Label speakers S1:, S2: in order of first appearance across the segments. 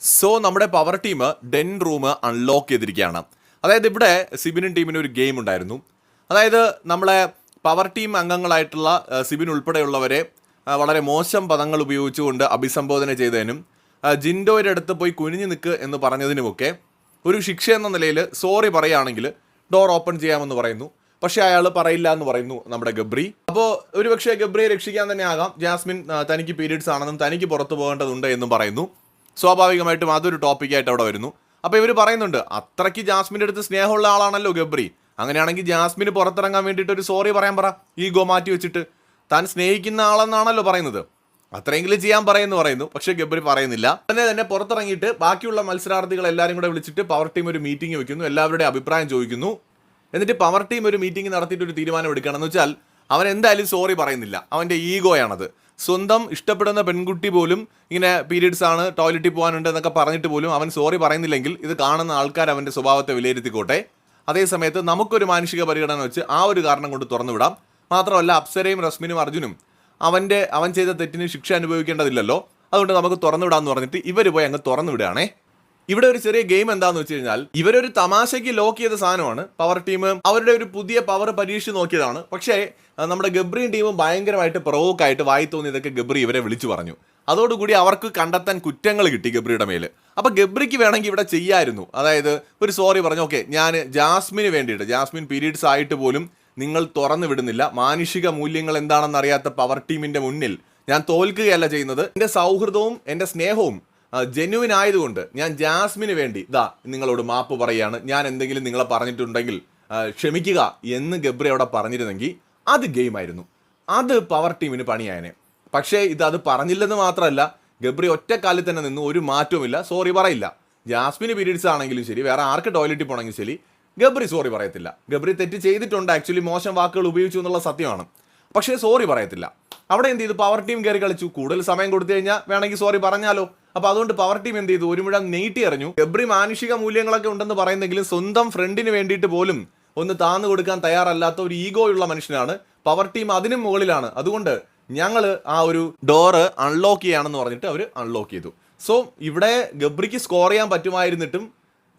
S1: So നമ്മുടെ power team den room unlock ചെയ്തിരിക്കുകയാണ്. അതായത് ഇവിടെ സിബിനും ടീമിന് ഒരു ഗെയിം ഉണ്ടായിരുന്നു. അതായത് നമ്മളെ പവർ ടീം അംഗങ്ങളായിട്ടുള്ള സിബിൻ ഉൾപ്പെടെയുള്ളവരെ വളരെ മോശം പദങ്ങൾ ഉപയോഗിച്ചുകൊണ്ട് അഭിസംബോധന ചെയ്തതിനും ജിൻഡോയുടെ അടുത്ത് പോയി കുനിഞ്ഞു നിൽക്ക് എന്ന് പറഞ്ഞതിനുമൊക്കെ ഒരു ശിക്ഷ എന്ന നിലയിൽ സോറി പറയുകയാണെങ്കിൽ ഡോർ ഓപ്പൺ ചെയ്യാമെന്ന് പറയുന്നു. പക്ഷേ അയാൾ പറയില്ല എന്ന് പറയുന്നു നമ്മുടെ ഗബ്രി. അപ്പോൾ ഒരുപക്ഷെ ഗബ്രിയെ രക്ഷിക്കാൻ തന്നെ ആകാം. ജാസ്മിൻ തനിക്ക് പീരീഡ്സ് ആണെന്നും തനിക്ക് പുറത്തു പോകേണ്ടതുണ്ട് എന്നും പറയുന്നു. സ്വാഭാവികമായിട്ടും അതൊരു ടോപ്പിക്കായിട്ട് അവിടെ വരുന്നു. അപ്പോൾ ഇവർ പറയുന്നുണ്ട് അത്രയ്ക്ക് ജാസ്മിന്റെ അടുത്ത് സ്നേഹമുള്ള ആളാണല്ലോ ഗബ്രി. അങ്ങനെയാണെങ്കിൽ ജാസ്മിന് പുറത്തിറങ്ങാൻ വേണ്ടിയിട്ട് ഒരു സോറി പറയാൻ പറ ഈഗോ മാറ്റി വെച്ചിട്ട്. താൻ സ്നേഹിക്കുന്ന ആളെന്നാണല്ലോ പറയുന്നത്. അത്രയെങ്കിലും ചെയ്യാൻ പറയുന്നു പറയുന്നു പക്ഷേ ഗബ്രി പറയുന്നില്ല. തന്നെ തന്നെ പുറത്തിറങ്ങിയിട്ട് ബാക്കിയുള്ള മത്സരാർത്ഥികൾ എല്ലാവരും കൂടെ വിളിച്ചിട്ട് പവർ ടീം ഒരു മീറ്റിംഗ് വെക്കുന്നു എല്ലാവരുടെയും അഭിപ്രായം ചോദിക്കുന്നു. എന്നിട്ട് പവർ ടീം ഒരു മീറ്റിംഗ് നടത്തിയിട്ട് ഒരു തീരുമാനം എടുക്കണം എന്ന് വെച്ചാൽ അവൻ എന്തായാലും സോറി പറയുന്നില്ല. അവന്റെ ഈഗോയാണത്. സ്വന്തം ഇഷ്ടപ്പെടുന്ന പെൺകുട്ടി പോലും ഇങ്ങനെ പീരീഡ്സ് ആണ് ടോയ്ലറ്റിൽ പോകാനുണ്ട് എന്നൊക്കെ പറഞ്ഞിട്ട് പോലും അവൻ സോറി പറയുന്നില്ലെങ്കിൽ ഇത് കാണുന്ന ആൾക്കാർ അവന്റെ സ്വഭാവത്തെ വിലയിരുത്തിക്കോട്ടെ. അതേസമയത്ത് നമുക്കൊരു മാനുഷിക പരിഗണന വെച്ച് ആ ഒരു കാരണം കൊണ്ട് തുറന്നുവിടാം. മാത്രമല്ല അപ്സരയും റസ്മിനും അർജുനും അവന്റെ അവൻ ചെയ്ത തെറ്റിന് ശിക്ഷ അനുഭവിക്കേണ്ടതില്ലല്ലോ. അതുകൊണ്ട് നമുക്ക് തുറന്നുവിടാമെന്ന് പറഞ്ഞിട്ട് ഇവർ പോയി അങ്ങ് തുറന്നു വിടുകയാണേ ഇവിടെ ഒരു ചെറിയ ഗെയിം എന്താന്ന് വെച്ച് കഴിഞ്ഞാൽ ഇവരൊരു തമാശയ്ക്ക് ലോക്ക് ചെയ്ത സാധനമാണ്. പവർ ടീം അവരുടെ ഒരു പുതിയ പവർ പരീക്ഷിച്ച് നോക്കിയതാണ്. പക്ഷേ നമ്മുടെ ഗബ്രിയും ടീമും ഭയങ്കരമായിട്ട് പ്രവോക്കായിട്ട് വായി തോന്നിയതൊക്കെ ഗബ്രി ഇവരെ വിളിച്ചു പറഞ്ഞു. അതോടുകൂടി അവർക്ക് കണ്ടെത്താൻ കുറ്റങ്ങൾ കിട്ടി ഗബ്രിയുടെ മേൽ അപ്പൊ ഗബ്രിക്ക് വേണമെങ്കിൽ ഇവിടെ ചെയ്യായിരുന്നു. അതായത് ഒരു സോറി പറഞ്ഞു ഓക്കെ ഞാൻ ജാസ്മിന് വേണ്ടിയിട്ട് ജാസ്മിൻ പീരീഡ്സ് ആയിട്ട് പോലും നിങ്ങൾ തുറന്നു വിടുന്നില്ല. മാനുഷിക മൂല്യങ്ങൾ എന്താണെന്ന് അറിയാത്ത പവർ ടീമിന്റെ മുന്നിൽ ഞാൻ തോൽക്കുകയല്ല ചെയ്യുന്നത്. എന്റെ സൗഹൃദവും എന്റെ സ്നേഹവും ജെന്യുവിൻ ആയതുകൊണ്ട് ഞാൻ ജാസ്മിന് വേണ്ടി ഇതാ നിങ്ങളോട് മാപ്പ് പറയാണ്. ഞാൻ എന്തെങ്കിലും നിങ്ങളെ പറഞ്ഞിട്ടുണ്ടെങ്കിൽ ക്ഷമിക്കുക എന്ന് ഗബ്രി അവിടെ പറഞ്ഞിരുന്നെങ്കിൽ അത് ഗെയിമായിരുന്നു അത് പവർ ടീമിന് പണിയായനെ. പക്ഷേ ഇത് അത് പറഞ്ഞില്ലെന്ന് മാത്രമല്ല ഗബ്രി ഒറ്റക്കാലിൽ തന്നെ നിന്ന് ഒരു മാറ്റവുമില്ല. സോറി പറയില്ല. ജാസ്മിന് പീരീഡ്സ് ആണെങ്കിലും ശരി വേറെ ആർക്ക് ടോയ്ലറ്റിൽ പോകണമെങ്കിൽ ശരി ഗബ്രി സോറി പറയത്തില്ല. ഗബ്രി തെറ്റ് ചെയ്തിട്ടുണ്ട്. ആക്ച്വലി മോശം വാക്കുകൾ ഉപയോഗിച്ചു എന്നുള്ള സത്യമാണ്. പക്ഷേ സോറി പറയത്തില്ല. അവിടെ എന്ത് ചെയ്തു? പവർ ടീം കയറി കളിച്ചു. കൂടുതൽ സമയം കൊടുത്തു കഴിഞ്ഞാൽ വേണമെങ്കിൽ സോറി പറഞ്ഞാലോ? അപ്പൊ അതുകൊണ്ട് പവർ ടീം എന്ത് ചെയ്തു? ഒരു മുഴം നെയ്റ്റി എറിഞ്ഞു. ഗബ്രി മാനുഷിക മൂല്യങ്ങളൊക്കെ ഉണ്ടെന്ന് പറയുന്നെങ്കിലും സ്വന്തം ഫ്രണ്ടിന് വേണ്ടിയിട്ട് പോലും ഒന്ന് താന്നു കൊടുക്കാൻ തയ്യാറല്ലാത്ത ഒരു ഈഗോ ഉള്ള മനുഷ്യനാണ് പവർ ടീം അതിനും മുകളിലാണ്. അതുകൊണ്ട് ഞങ്ങൾ ആ ഒരു ഡോറ് അൺലോക്ക് ചെയ്യാണെന്ന് പറഞ്ഞിട്ട് അവർ അൺലോക്ക് ചെയ്തു. സോ ഇവിടെ ഗബ്രിക്ക് സ്കോർ ചെയ്യാൻ പറ്റുമായിരുന്നിട്ടും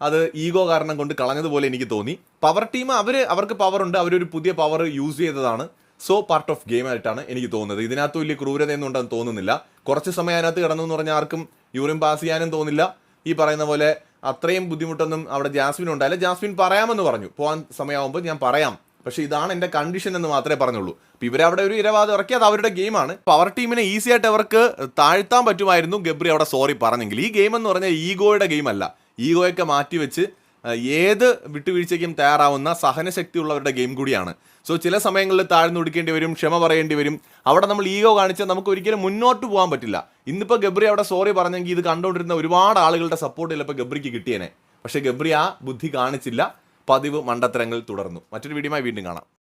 S1: അത് ഈഗോ കാരണം കൊണ്ട് കളഞ്ഞതുപോലെ എനിക്ക് തോന്നി. പവർ ടീം അവർ അവർക്ക് പവർ ഉണ്ട്. അവരൊരു പുതിയ പവർ യൂസ് ചെയ്തതാണ്. സോ പാർട്ട് ഓഫ് ഗെയിം ആയിട്ടാണ് എനിക്ക് തോന്നുന്നത്. ഇതിനകത്ത് വലിയ ക്രൂരതയൊന്നും ഉണ്ടെന്ന് തോന്നുന്നില്ല. കുറച്ച് സമയം അതിനകത്ത് കിടന്നു എന്ന് പറഞ്ഞാൽ ആർക്കും യൂറിൻ പാസ് ചെയ്യാനും തോന്നില്ല. ഈ പറയുന്ന പോലെ അത്രയും ബുദ്ധിമുട്ടൊന്നും അവിടെ ജാസ്മിൻ ഉണ്ടായില്ല. ജാസ്മിൻ പറയാമെന്ന് പറഞ്ഞു. പോകാൻ സമയമാകുമ്പോൾ ഞാൻ പറയാം. പക്ഷേ ഇതാണ് എന്റെ കണ്ടീഷൻ എന്ന് മാത്രമേ പറഞ്ഞുള്ളൂ. അപ്പോൾ ഇവരവിടെ ഒരു ഇരവാദം ഇറക്കി അത് അവരുടെ ഗെയിമാണ് പവർ ടീമിനെ ഈസി ആയിട്ട് അവർക്ക് താഴ്ത്താൻ പറ്റുമായിരുന്നു. ഗബ്രി അവിടെ സോറി പറഞ്ഞെങ്കിൽ. ഈ ഗെയിം എന്ന് പറഞ്ഞാൽ ഈഗോയുടെ ഗെയിം അല്ല. ഈഗോയൊക്കെ മാറ്റി വെച്ച് ആ, ഏത് വിട്ടുവീഴ്ചയ്ക്കും തയ്യാറാവുന്ന സഹനശക്തിയുള്ളവരുടെ ഗെയിം കൂടിയാണ്. സോ ചില സമയങ്ങളിൽ താഴ്ന്നു കൊടുക്കേണ്ടി വരും ക്ഷമ പറയേണ്ടി വരും. അവിടെ നമ്മൾ ഈഗോ കാണിച്ചാൽ നമുക്ക് ഒരിക്കലും മുന്നോട്ട് പോകാൻ പറ്റില്ല. ഇന്നിപ്പോൾ ഗബ്രി അവിടെ സോറി പറഞ്ഞെങ്കിൽ ഇത് കണ്ടുകൊണ്ടിരുന്ന ഒരുപാട് ആളുകളുടെ സപ്പോർട്ട് ചിലപ്പോൾ ഗബ്രിക്ക് കിട്ടിയേനെ. പക്ഷേ ഗബ്രി ആ ബുദ്ധി കാണിച്ചില്ല. പതിവ് മണ്ടത്തരങ്ങൾ തുടർന്നു. മറ്റൊരു വീഡിയോമായി വീണ്ടും കാണാം.